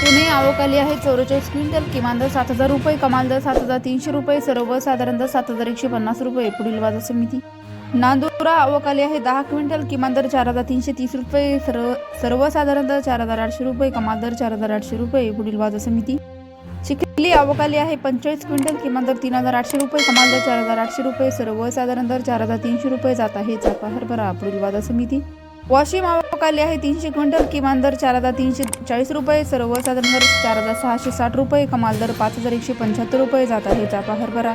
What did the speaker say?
पुणे आवकाली आहे. चौवेचाळीस क्विंटल किमान दर सात हजार रुपये कमाल दर सात हजार तीनशे रुपये सर्वसाधारण दर सात हजार एकशे पन्नास रुपये पुढील बाजार समिती. नांदुरा आवकाली आहे. दहा क्विंटल किमान दर चार हजार तीनशे तीस रुपये सर्व सर्वसाधारण दर चार हजार आठशे रुपये कमाल दर चार हजार आठशे रुपये पुढील बाजार समिती. चिखली आवकाली आहे. पंचेचाळीस क्विंटल किमान दर तीन हजार आठशे रुपये कमाल दर चार हजार आठशे रुपये सर्वसाधारण दर चार हजार तीनशे रुपये जात आहे चाफा हरभरा पुढील बाजार समिती. वाशिम आवक आली आहे तीनशे क्विंटल किमान दर चार हजार तीनशे चाळीस रुपये सर्वसाधारण दर चार हजार सहाशे साठ रुपये कमाल दर पाच हजार एकशे पंच्याहत्तर रुपये जात आहे चापा हरभरा